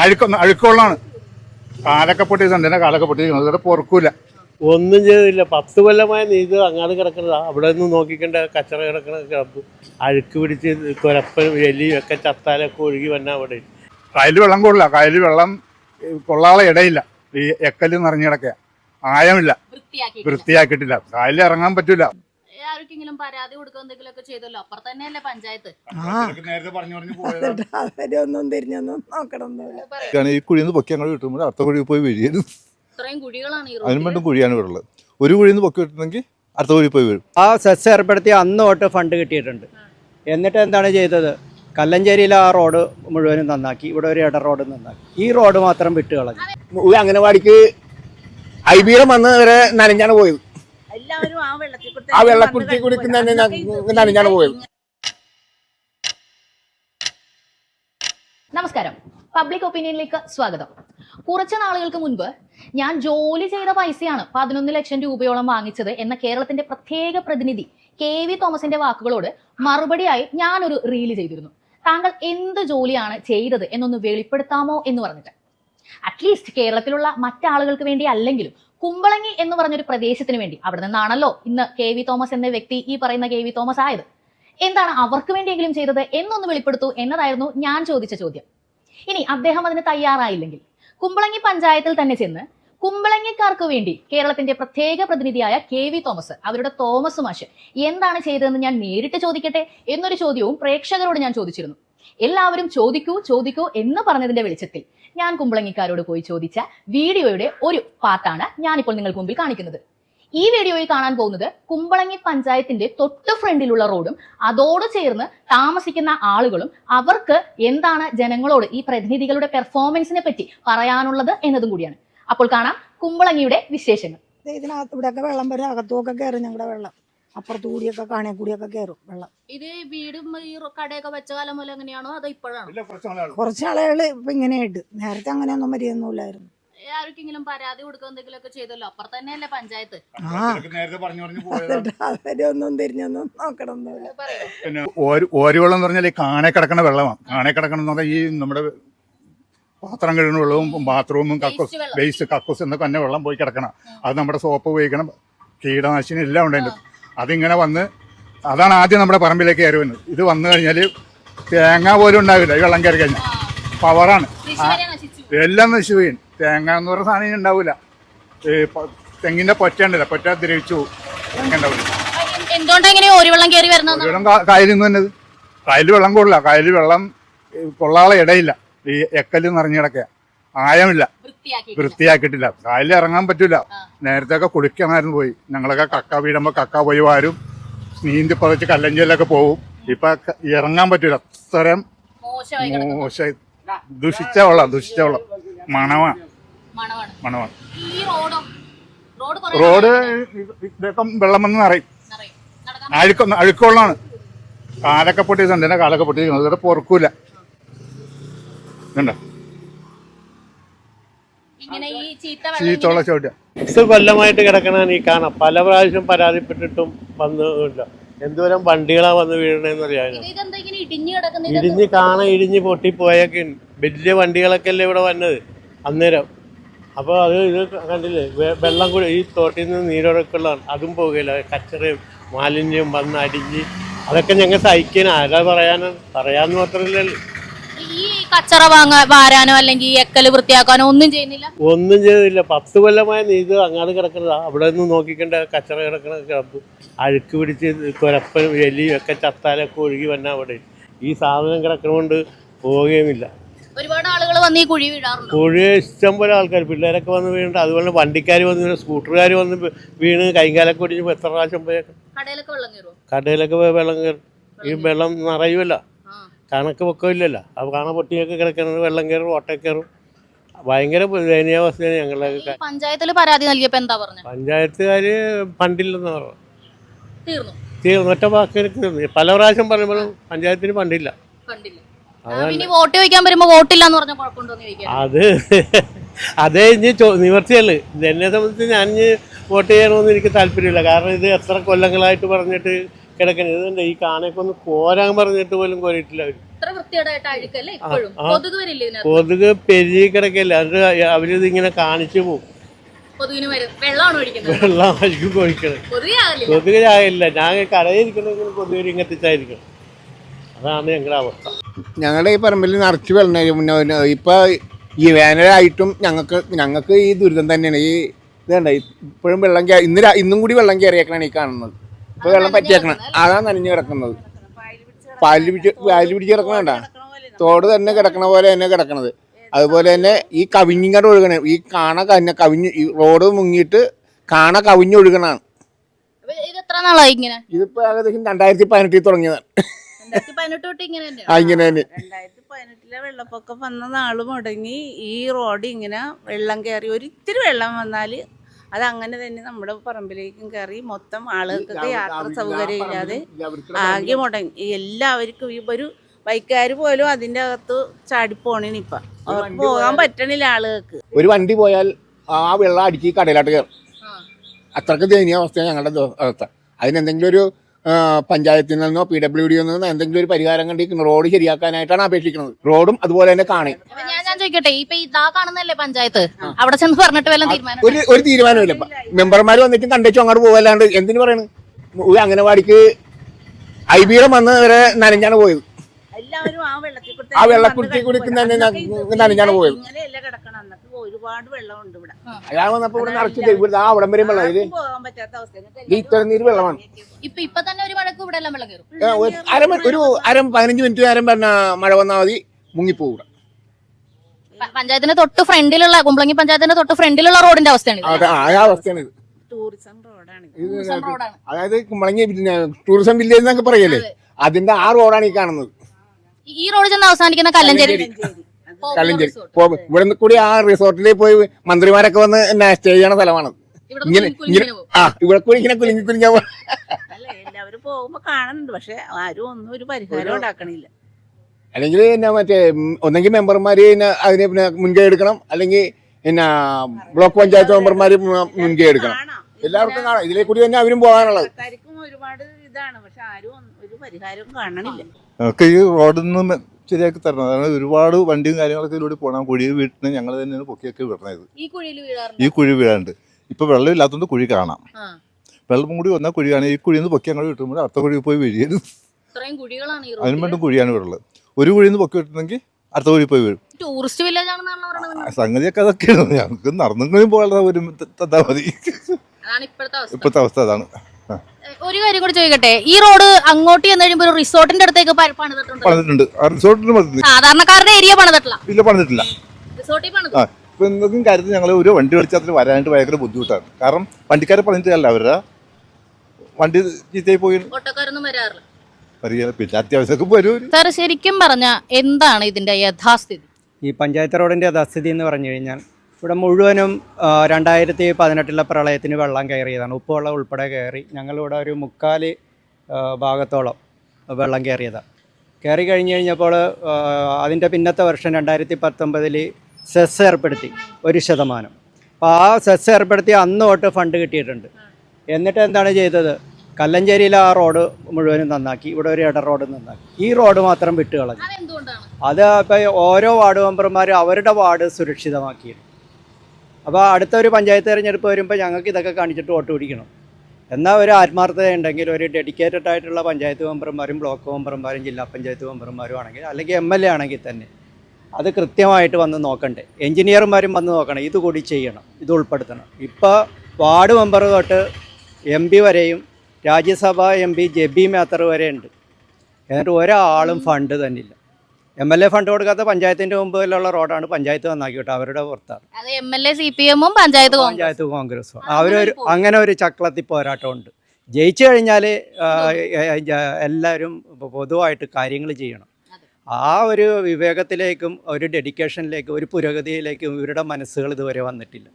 അഴുക്കൊന്ന് അഴുക്കുള്ളാണ് കാലൊക്കെ പൊട്ടിയിട്ടുണ്ട്. എന്നെ കാലൊക്കെ പൊട്ടിയിരിക്കുന്നത് അതുകൊണ്ട് പൊറുക്കൂല. ഒന്നും ചെയ്തില്ല. പത്ത് കൊല്ലമായ നീത് അങ്ങാട് കിടക്കുന്നതാ അവിടെ നിന്ന് നോക്കിക്കണ്ട കച്ചറ കിടക്കണ കിടപ്പ്. അഴുക്ക് പിടിച്ച് കുരപ്പനും എലിയും ഒക്കെ ചത്താലൊക്കെ ഒഴുകി വന്നാൽ അവിടെ. കയ്യിൽ വെള്ളം കൊള്ളില്ല കയ്യിൽ വെള്ളം കൊള്ളാളെ ഇടയില്ല. ഈ എക്കൽ നിറഞ്ഞു കിടക്കുക ആയമില്ല വൃത്തിയാക്കി വൃത്തിയാക്കിയിട്ടില്ല. കായലിൽ ഇറങ്ങാൻ പറ്റൂല. ആർക്കെങ്കിലും പരാതി കൊടുക്കുക എന്തെങ്കിലും ഒക്കെ ചെയ്തല്ലോ? അപ്പുറം തന്നെയല്ലേ പഞ്ചായത്ത്. നേരത്തെ പറഞ്ഞു പറഞ്ഞു അവരൊന്നും തിരിഞ്ഞൊന്നും നോക്കണമെന്നില്ല കാരണം ഈ കുഴിയിൽ നിന്ന് പൊക്കി അങ്ങോട്ട് കിട്ടുമ്പോൾ അടുത്ത കുഴി പോയി വീഴും. ഇത്രയും കുഴികളാണ് ഈ അതിനും കുഴിയാണ് ഇവിടെ ഉള്ളത് ഒരു കുഴിയിൽ നിന്ന് പൊക്കി കിട്ടുന്നെങ്കിൽ അടുത്ത കുഴി പോയി വീഴും. ആ സെസ് ഏർപ്പെടുത്തി അന്ന് തൊട്ട് ഫണ്ട് കിട്ടിയിട്ടുണ്ട്. എന്നിട്ട് എന്താണ് ചെയ്തത്? കല്ലഞ്ചേരിയിലെ ആ റോഡ് മുഴുവനും നന്നാക്കി. ഇവിടെ ഒരു ഇട റോഡ് നന്നാക്കി. ഈ റോഡ് മാത്രം വിട്ടുകളഞ്ഞു. കളഞ്ഞു ഐ അംഗനവാടിക്ക് ഐബിയുടെ വന്ന് വരെ നനഞ്ഞാണ് പോയത്. ആ വെള്ളക്കുരുത്തി കൂടി ആ വെള്ളക്കുറ്റി കുടിക്കുന്ന നനഞ്ഞാണ് പോയത്? നമസ്കാരം. പബ്ലിക് ഒപ്പീനിയനിലേക്ക് സ്വാഗതം. കുറച്ച് നാളുകൾക്ക് മുൻപ് ഞാൻ ജോലി ചെയ്ത പൈസയാണ് പതിനൊന്ന് ലക്ഷം രൂപയോളം വാങ്ങിച്ചത് എന്ന കേരളത്തിന്റെ പ്രത്യേക പ്രതിനിധി കെ വി തോമസിന്റെ വാക്കുകളോട് മറുപടിയായി ഞാനൊരു റീൽ ചെയ്തിരുന്നു. താങ്കൾ എന്ത് ജോലിയാണ് ചെയ്തത് എന്നൊന്ന് വെളിപ്പെടുത്താമോ എന്ന് പറഞ്ഞിട്ട്. അറ്റ്ലീസ്റ്റ് കേരളത്തിലുള്ള മറ്റാളുകൾക്ക് വേണ്ടി അല്ലെങ്കിലും കുമ്പളങ്ങി എന്ന് പറഞ്ഞൊരു പ്രദേശത്തിന് വേണ്ടി അവിടെ നിന്നാണല്ലോ ഇന്ന് കെ വി തോമസ് എന്ന വ്യക്തി ഈ പറയുന്ന കെ വി തോമസ് ആയത്. എന്താണ് അവർക്ക് വേണ്ടിയെങ്കിലും ചെയ്തത് എന്നൊന്ന് വെളിപ്പെടുത്തൂ എന്നതായിരുന്നു ഞാൻ ചോദിച്ച ചോദ്യം. ഇനി അദ്ദേഹം അതിന് തയ്യാറായില്ലെങ്കിൽ കുമ്പളങ്ങി പഞ്ചായത്തിൽ തന്നെ ചെന്ന് കുമ്പളങ്ങിക്കാർക്ക് വേണ്ടി കേരളത്തിന്റെ പ്രത്യേക പ്രതിനിധിയായ കെ വി തോമസ് അവരുടെ തോമസ് മാഷ് എന്താണ് ചെയ്തതെന്ന് ഞാൻ നേരിട്ട് ചോദിക്കട്ടെ എന്നൊരു ചോദ്യവും പ്രേക്ഷകരോട് ഞാൻ ചോദിച്ചിരുന്നു. എല്ലാവരും ചോദിക്കൂ ചോദിക്കൂ എന്ന് പറഞ്ഞതിന്റെ വെളിച്ചത്തിൽ ഞാൻ കുമ്പളങ്ങിക്കാരോട് പോയി ചോദിച്ച വീഡിയോയുടെ ഒരു പാർട്ടാണ് ഞാനിപ്പോൾ നിങ്ങൾക്ക് മുമ്പിൽ കാണിക്കുന്നത്. ഈ വീഡിയോയിൽ കാണാൻ പോകുന്നത് കുമ്പളങ്ങി പഞ്ചായത്തിന്റെ തൊട്ട് ഫ്രണ്ടിലുള്ള റോഡും അതോട് ചേർന്ന് താമസിക്കുന്ന ആളുകളും അവർക്ക് എന്താണ് ജനങ്ങളോട് ഈ പ്രതിനിധികളുടെ പെർഫോമൻസിനെ പറ്റി പറയാനുള്ളത് എന്നതും കൂടിയാണ്. അപ്പോൾ കാണാം കുമ്പളങ്ങിയുടെ വിശേഷങ്ങൾ. ഇതിനകത്ത് ഇവിടെയൊക്കെ വെള്ളം വരും അകത്തുമൊക്കെ കയറി ഞങ്ങളുടെ വെള്ളം. അപ്പുറത്ത് കൂടിയൊക്കെ കാണേ കൂടിയൊക്കെ കയറും വെള്ളം. ഇത് വീടും ഈ കടയൊക്കെ വെച്ച കാലം പോലെ എങ്ങനെയാണോ? അതോ ഇപ്പോഴാണോ? കുറച്ച് ആളുകൾ ഇപ്പൊ ഇങ്ങനെയായിട്ട്. നേരത്തെ അങ്ങനെയൊന്നും വരികയൊന്നുമില്ലായിരുന്നു ആർക്കെങ്കിലും പരാതി കൊടുക്കുക ചെയ്തല്ലോ? അപ്പുറത്ത് തന്നെയല്ലേ പഞ്ചായത്ത് നേരത്തെ പറഞ്ഞു പറഞ്ഞു പോയത്. എന്നിട്ട് അവരൊന്നും തിരിഞ്ഞൊന്നും നോക്കണമെന്നില്ല പറയോ. പിന്നെ ഓര് ഓരുവെള്ളം എന്ന് പറഞ്ഞാൽ ഈ കാണെ കിടക്കുന്ന വെള്ളമാണ് കാണെ കിടക്കണം എന്ന് പറഞ്ഞാൽ ഈ നമ്മുടെ പാത്രം കഴുകുന്ന വെള്ളവും ബാത്റൂമും കക്കൂസ് ബേസ് വേസ്റ്റ് കക്കൂസ് എന്നൊക്കെ തന്നെ വെള്ളം പോയി കിടക്കണം. അത് നമ്മുടെ സോപ്പ് ഉപയോഗിക്കണം. കീടനാശിനി എല്ലാം ഉണ്ട് അതിന്റെ അതിങ്ങനെ വന്ന് അതാണ് ആദ്യം നമ്മുടെ പറമ്പിലേക്ക് കയറി വരുന്നത്. ഇത് വന്നു കഴിഞ്ഞാൽ തേങ്ങ പോലും ഉണ്ടാവില്ല. ഈ വെള്ളം കയറി കഴിഞ്ഞാൽ പവറാണ്. എല്ലാം നശിച്ചു പോയി. തേങ്ങ എന്ന് പറഞ്ഞ സാധനം ഉണ്ടാവില്ല തെങ്ങിന്റെ പൊറ്റ ഉണ്ടല്ല. പൊറ്റ ദ്രവിച്ചു പോകും തേങ്ങ ഉണ്ടാവില്ല. വെള്ളം കായലിൽ നിന്ന് തന്നെ കായലിൽ വെള്ളം കൊള്ളില്ല കായലിൽ വെള്ളം കൊള്ളാളെ ഇടയില്ല. ഈ എക്കൽ നിറഞ്ഞു കിടക്കുക ആയമില്ല. വൃത്തിയാക്കിട്ടില്ല വൃത്തിയാക്കിയിട്ടില്ല. കായലിൽ ഇറങ്ങാൻ പറ്റില്ല നേരത്തെ ഒക്കെ കുളിക്കണമായിരുന്നു പോയി. ഞങ്ങളൊക്കെ കക്ക വീടുമ്പോ കക്ക പോയി വാരും. നീന്തി പതച്ച് കല്ലഞ്ചിയിലൊക്കെ പോവും. ഇപ്പൊ ഇറങ്ങാൻ പറ്റൂല. അത്രയും. മോശമായി ദുഷിച്ച വെള്ളം ദുഷിച്ച വെള്ളം. മണമാണ് മണമാണ് റോഡോ? ഇതൊക്കെ വെള്ളം വന്ന് നിറയും. അഴുക്ക അഴുക്കുള്ളാണ് കാലൊക്കെ പൊട്ടിയിട്ടുണ്ട്. കാലൊക്കെ അതൊക്കെ പൊറുക്കൂല. ഇതുണ്ടോ ഇങ്ങനെ ഈ ചീത്ത വെള്ളം ചീത്തോളം ചവിട്ടുക കൊല്ലമായിട്ട് കിടക്കണതാണ് ഈ കാണാം. പല പ്രാവശ്യം പരാതിപ്പെട്ടിട്ടും വന്നില്ല എന്തോരം വണ്ടികളാ വന്ന് വീഴണേന്ന് അറിയാം ഇത് ഇതെന്താ ഇങ്ങനെ ഇടിഞ്ഞു കാണാൻ ഇടിഞ്ഞ് പൊട്ടിപ്പോയൊക്കെ. വലിയ വണ്ടികളൊക്കെ അല്ലേ ഇവിടെ വന്നത്? അന്നേരം. അപ്പോൾ അത് ഇത് കണ്ടില്ലേ? വെള്ളം കൂടി ഈ തോട്ടിൽ നിന്ന് നീരൊഴുക്കുള്ളതാണ്. അതും പോകില്ല കച്ചറയും മാലിന്യവും വന്ന് അടിഞ്ഞ്. അതൊക്കെ ഞങ്ങൾ സഹിക്കാൻ ആരാ പറയാനാണ് പറയാന്ന് മാത്രമല്ലല്ലോ ഈ കച്ചറ വാങ്ങാ വാരാനോ അല്ലെങ്കിൽ എക്കൽ വൃത്തിയാക്കാനോ ഒന്നും ചെയ്യുന്നില്ല? ഒന്നും ചെയ്തില്ല പത്ത് കൊല്ലമായ നീത് അങ്ങാതെ കിടക്കുന്നതാ അവിടെ നിന്ന് നോക്കിക്കണ്ട കച്ചറ കിടക്കണ കിടപ്പ്. അഴുക്ക് പിടിച്ച് കുരപ്പനും എലിയും ഒക്കെ ചത്താലൊക്കെ ഒഴുകി വന്നാ അവിടെ. ഈ സാധനം കിടക്കണോണ്ട് പോവുകയുമില്ല ഒരുപാട് ആളുകൾ വന്ന് ഈ കുഴി വീഴാറുണ്ട്? കുഴി ഇഷ്ടം പോലെ ആൾക്കാർ പിള്ളേരൊക്കെ വന്ന് വീണിട്ട് അതുപോലെ വണ്ടിക്കാർ വന്ന് വീണ്. സ്കൂട്ടറുകാർ വന്ന് വീണ്. കൈകാലൊക്കെ ഒടിഞ്ഞ് എത്ര പ്രാവശ്യം പോയേക്കും കടയിലൊക്കെ വെള്ളം കയറും കടയിലൊക്കെ വെള്ളം കയറും. ഈ വെള്ളം നിറയുമല്ല കണക്ക് പൊക്കമില്ലല്ലോ അപ്പോൾ കാണാൻ പൊട്ടിയൊക്കെ കിടക്കുന്നത് വെള്ളം കയറും ഓട്ട കയറും. ഭയങ്കര ദയനീയാവസ്ഥയാണ് ഞങ്ങളുടെ പഞ്ചായത്തിൽ പരാതി നൽകിയപ്പോ എന്താ പറഞ്ഞത് പഞ്ചായത്തുകാർ ഫണ്ടില്ലെന്ന് പറഞ്ഞു തീർന്നു. തീർന്നു. ഒറ്റ തീർന്നു. പല പ്രാവശ്യം പറയുമ്പോഴും പഞ്ചായത്തിന് ഫണ്ടില്ല. വോട്ട് ചോദിക്കാൻ വരുമ്പോ വോട്ടില്ല എന്ന് പറഞ്ഞ അത് അതേ ഇനി നിവർത്തിയല്ലേ? എന്നെ സംബന്ധിച്ച് ഞാൻ വോട്ട് ചെയ്യണമെന്ന് എനിക്ക് താല്പര്യമില്ല. കാരണം ഇത് എത്ര കൊല്ലങ്ങളായിട്ട് പറഞ്ഞിട്ട് കിടക്കുന്നത് ഇതുണ്ട് ഈ കാനൊക്കെ ഒന്ന് കോരാൻ പറഞ്ഞിട്ട് പോലും കോരിയിട്ടില്ല അവർ എത്ര വൃത്തികേടായിട്ട് അഴുക്കല്ലേ ഇപ്പോഴും? ആ. കൊതുക് പെരുകി കിടക്കല്ലേ. അത് അവരിത് ഇങ്ങനെ കാണിച്ചു പോകും വെള്ളം ഒഴിക്കണം. കൊതുക് ചാകില്ല ഞാൻ കൊതുക് ഇങ്ങത്തിച്ചായിരിക്കണം അതാണ് ഞങ്ങളുടെ അവസ്ഥ. ഞങ്ങളുടെ ഈ പറമ്പിൽ നിറച്ച് വെള്ളം മുന്നേ ഇപ്പൊ ഈ വേനലായിട്ടും ഞങ്ങൾക്ക് ഞങ്ങൾക്ക് ഈ ദുരിതം തന്നെയാണ്. ഈ ഇതേണ്ട ഇപ്പോഴും വെള്ളം ഇന്ന് ഇന്നും കൂടി വെള്ളം കയറിയേക്കണാണ് ഈ കാണുന്നത്. ഇപ്പൊ വെള്ളം പറ്റിയേക്കണം. അതാ നനഞ്ഞു കിടക്കുന്നത്. പാൽ പിടിച്ച് പാൽ പിടിച്ച് കിടക്കണേണ്ട തോട് തന്നെ കിടക്കണ പോലെ തന്നെ കിടക്കണത്. അതുപോലെ തന്നെ ഈ കവിഞ്ഞിങ്ങോട്ട് ഒഴുകണ ഈ കാണ കന്നെ കവിഞ്ഞ് ഈ റോഡ് മുങ്ങിയിട്ട് കാണ കവിഞ്ഞൊഴുകണാണ് ഇതിപ്പോ ഏകദേശം രണ്ടായിരത്തി പതിനെട്ടിൽ തുടങ്ങിയതാണ്. ആ ഇങ്ങനെ തന്നെ. രണ്ടായിരത്തി പതിനെട്ടിലെ വെള്ളപ്പൊക്കം വന്ന നാൾ മുടങ്ങി ഈ റോഡ് ഇങ്ങനെ വെള്ളം കയറി ഒരിത്തിരി വെള്ളം വന്നാൽ അത് അങ്ങനെ തന്നെ നമ്മുടെ പറമ്പിലേക്കും കയറി മൊത്തം ആളുകൾക്കൊക്കെ യാത്ര സൗകര്യം ഇല്ലാതെ ആകെ മുടങ്ങി. എല്ലാവർക്കും ഈ ഒരു ബൈക്കുകാർ പോലും അതിന്റെ അകത്ത് ചാടിപ്പോണിന് ഇപ്പം. അവർക്ക് പോകാൻ പറ്റണില്ല ആളുകൾക്ക്. ഒരു വണ്ടി പോയാൽ ആ വെള്ളം അടിച്ച് കടയിലോട്ട് കയറും ആ. അത്രയ്ക്ക് ദയനീയ അവസ്ഥയാണ് ഞങ്ങളുടെ അവസ്ഥ. അതിനെന്തെങ്കിലും ഒരു പഞ്ചായത്തിൽ നിന്നോ പി ഡബ്ല്യു ഡി നിന്നോ എന്തെങ്കിലും ഒരു പരിഹാരം കണ്ടിരിക്കുന്നു റോഡ് ശരിയാക്കാനായിട്ടാണ് അപേക്ഷിക്കുന്നത്. റോഡും അതുപോലെ തന്നെ കാണി അപ്പൊ ഞാൻ ഞാൻ ചോദിക്കട്ടെ ഇപ്പൊ ഇതാ കാണുന്നല്ലേ പഞ്ചായത്ത്? അവിടെ ചെന്ന് പറഞ്ഞിട്ട് വല്ല തീരുമാനം ഒരു ഒരു തീരുമാനമില്ല മെമ്പർമാര് മെമ്പർമാർ വന്നിട്ട് കണ്ടേച്ചു അങ്ങോട്ട് പോകല്ലാണ്ട് എന്തിനു പറയണ്? ഒരു അംഗനവാടിക്ക് എം വന്ന് വരെ നനഞ്ഞാണ് പോയത് എല്ലാവരും ആ വെള്ളത്തിൽ കൂടി ആ തന്നെ വെള്ളക്കുറ്റി വന്ന് കൂടി കിടക്കും. വെള്ളക്കുരുത്തി അന്നൊക്കെ ഞാൻ- പോയത്. ഇങ്ങനെയല്ല കിടക്കണം. അന്നൊക്കെ ഒരുപാട് വെള്ളമുണ്ട് ഇവിടെ. അയാൾ വന്നപ്പോ ഇവിടെ നിറച്ചു ഇവിടെ ആ അവിടം വരെയും വെള്ളം. ഇത് ഇത്ര നീര് വെള്ളമാണ്. ഇപ്പൊ ഇപ്പൊ തന്നെ ഒരു അര ഒരു അര പതിനഞ്ച് മിനിറ്റ് നേരം പറഞ്ഞ മഴ വന്നാൽ മതി. മുങ്ങിപ്പോകും ഇവിടെ. പഞ്ചായത്തിന്റെ തൊട്ട് ഫ്രണ്ടിലുള്ള കുമ്പളങ്ങി പഞ്ചായത്തിന്റെ തൊട്ട് ഫ്രണ്ടിലുള്ള റോഡിന്റെ അവസ്ഥയാണ് അതെ, ആ ആ അവസ്ഥയാണ് ഇത്. ടൂറിസം റോഡാണ് അതായത് കുമ്പളങ്ങി ടൂറിസം വില്ലേജ് എന്നൊക്കെ പറയല്ലേ? അതിന്റെ ആ റോഡാണ് ഈ കാണുന്നത്. ഈ റോഡ് ചെന്ന് അവസാനിക്കുന്ന കല്ലഞ്ചേരി. കല്ലഞ്ചേരി. ഇവിടെ നിന്ന് കൂടി ആ റിസോർട്ടിൽ പോയി മന്ത്രിമാരൊക്കെ വന്ന് എന്നെ സ്റ്റേ ചെയ്യണ സ്ഥലമാണ്. ഇങ്ങനെ. ആ ഇവിടെ കൂടി ഇങ്ങനെ കുലുങ്ങി കുലുങ്ങാ എല്ലാവരും പോകുമ്പോ കാണുന്നുണ്ട്. പക്ഷെ ആരും ഒന്നും ഒരു പരിഹാരം ഉണ്ടാക്കണില്ല. അല്ലെങ്കിൽ പിന്നെ മറ്റേ ഒന്നെങ്കിൽ മെമ്പർമാര് അതിനെ അതിന് പിന്നെ മുൻകൈ എടുക്കണം. അല്ലെങ്കിൽ പിന്നെ ബ്ലോക്ക് പഞ്ചായത്ത് മെമ്പർമാര് മുൻകൈ എടുക്കണം. എല്ലാവർക്കും കാണാം. ഇതിലെ കൂടി തന്നെ അവരും പോകാനുള്ളത്. ഒരുപാട് ഇതാണ്. പക്ഷെ ആരും ഒരു പരിഹാരവും കാണണില്ല. ഞങ്ങൾക്ക് ഈ റോഡിൽ നിന്ന് ശരിയാക്കി തരണം. അതാണ് ഒരുപാട് വണ്ടിയും കാര്യങ്ങളൊക്കെ ഇതിലൂടെ പോകണം കുഴി വീട്ടിന് ഞങ്ങൾ തന്നെയാണ് പൊക്കിയൊക്കെ വിടണത്. ഈ കുഴിയിൽ വീഴാറുണ്ട്? ഈ കുഴി വീഴാണ്ട് ഇപ്പൊ വെള്ളം ഇല്ലാത്തതുകൊണ്ട് കുഴി കാണാം. വെള്ളം കൂടി വന്നാൽ കുഴിയാണ് ഈ കുഴിയിൽ നിന്ന് പൊക്കി അങ്ങോട്ട് കിട്ടുമ്പോൾ അടുത്ത കുഴി പോയി വീഴും. ഇത്രയും കുഴികളാണ് ഈ അതിനും വേണ്ടും കുഴിയാണ് ഇവിടെ ഉള്ളത് ഒരു കുഴിയിൽ നിന്ന് പൊക്കി വിട്ടുണ്ടെങ്കിൽ അടുത്ത കുഴി പോയി വീഴും. ടൂറിസ്റ്റ് വില്ലേജ് ആണെന്നാണ് പറയണത്. ആ സംഗതിയൊക്കെ അതൊക്കെയാണ്. ഞങ്ങൾക്ക് നടന്നെങ്കിലും പോകാനുള്ള ഒരു തന്നാൽ മതി. അതാണ് ഇപ്പോഴത്തെ അവസ്ഥ അതാണ്. ഒരു കാര്യം കൂടി ചോദിക്കട്ടെ? ഈ റോഡ് അങ്ങോട്ട് ചെന്ന് കഴിയുമ്പോൾ ഒരു റിസോർട്ടിന്റെ അടുത്തേക്ക് പ- പണിതിട്ടുണ്ട്? പണിതിട്ടുണ്ട്. ആ റിസോർട്ടിന് പണിതില്ല സാധാരണക്കാരുടെ ഏരിയ പണിതിട്ടില്ല. ഇല്ല പണിതിട്ടില്ല. റിസോർട്ടിൽ പണിത്. ആ ഇപ്പൊ എന്തെങ്കിലും കാര്യത്തിൽ ഞങ്ങൾ ഒരു വണ്ടി വിളിച്ചാൽ വരാനായിട്ട് ഭയങ്കര ബുദ്ധിമുട്ടാണ്. കാരണം വണ്ടിക്കാരെ പറഞ്ഞിട്ടല്ല അവരുടെ. വണ്ടി ചീത്തയായി പോയി. ഓട്ടോക്കാരൊന്നും വരാറില്ല. പിന്നെ അത്യാവശ്യമൊക്കെ വരും. ഒരു സാർ ശരിക്കും പറഞ്ഞ എന്താണ് ഇതിന്റെ യഥാസ്ഥിതി? ഈ പഞ്ചായത്ത് റോഡിന്റെ യഥാസ്ഥിതി എന്ന് പറഞ്ഞു കഴിഞ്ഞാൽ ഇവിടെ മുഴുവനും രണ്ടായിരത്തി പതിനെട്ടിലെ പ്രളയത്തിന് വെള്ളം കയറിയതാണ്. ഉപ്പുവെള്ളം ഉൾപ്പെടെ കയറി ഞങ്ങളിവിടെ ഒരു മുക്കാൽ ഭാഗത്തോളം വെള്ളം കയറിയതാണ്. കയറി കഴിഞ്ഞ് കഴിഞ്ഞപ്പോൾ അതിന്റെ പിന്നത്തെ വർഷം രണ്ടായിരത്തി പത്തൊമ്പതിൽ സെസ് ഏർപ്പെടുത്തി ഒരു ശതമാനം. അപ്പോൾ ആ സെസ് ഏർപ്പെടുത്തി അന്ന് തൊട്ട് ഫണ്ട് കിട്ടിയിട്ടുണ്ട്. എന്നിട്ട് എന്താണ് ചെയ്തത്? കല്ലഞ്ചേരിയിലെ ആ റോഡ് മുഴുവനും നന്നാക്കി ഇവിടെ ഒരു ഇട റോഡ് നന്നാക്കി. ഈ റോഡ് മാത്രം വിട്ടുകളഞ്ഞു. അത് ഇപ്പോൾ ഓരോ വാർഡ് മെമ്പർമാരും അവരുടെ വാർഡ് സുരക്ഷിതമാക്കി അപ്പോൾ അടുത്ത ഒരു പഞ്ചായത്ത് തിരഞ്ഞെടുപ്പ് വരുമ്പോൾ ഞങ്ങൾക്ക് ഇതൊക്കെ കാണിച്ചിട്ട് വോട്ട് പിടിക്കണം. എന്നാൽ ഒരു ആത്മാർത്ഥത ഉണ്ടെങ്കിൽ ഒരു ഡെഡിക്കേറ്റഡ് ആയിട്ടുള്ള പഞ്ചായത്ത് മെമ്പർമാരും ബ്ലോക്ക് മെമ്പർമാരും ജില്ലാ പഞ്ചായത്ത് മെമ്പർമാരും ആണെങ്കിൽ അല്ലെങ്കിൽ എം എൽ എ ആണെങ്കിൽ തന്നെ അത് കൃത്യമായിട്ട് വന്ന് നോക്കണ്ടേ. എഞ്ചിനീയർമാരും വന്ന് നോക്കണം ഇത് കൂടി ചെയ്യണം ഇത് ഉൾപ്പെടുത്തണം. ഇപ്പോൾ വാർഡ് മെമ്പർ തൊട്ട് എം പി വരെയും രാജ്യസഭാ എം പി ജെബി മാത്തർ വരെ ഉണ്ട്. എന്നിട്ട് ഒരാളും ഫണ്ട് തന്നില്ല. എം എൽ എ ഫണ്ട് കൊടുക്കാത്ത പഞ്ചായത്തിന്റെ മുമ്പിലുള്ള റോഡാണ് പഞ്ചായത്ത് നന്നാക്കി വിട്ടത് അവരുടെ പുറത്താണ്. അത് M L A C P എമ്മും പഞ്ചായത്ത് പഞ്ചായത്ത് കോൺഗ്രസും. അവരൊരു അങ്ങനെ ഒരു ചക്രത്തി പോരാട്ടമുണ്ട്. ജയിച്ചു കഴിഞ്ഞാൽ എല്ലാവരും പൊതുവായിട്ട് കാര്യങ്ങൾ ചെയ്യണം. ആ ഒരു വിവേകത്തിലേക്കും ഒരു ഡെഡിക്കേഷനിലേക്കും ഒരു പുരോഗതിയിലേക്കും ഇവരുടെ മനസ്സുകൾ ഇതുവരെ വന്നിട്ടില്ല.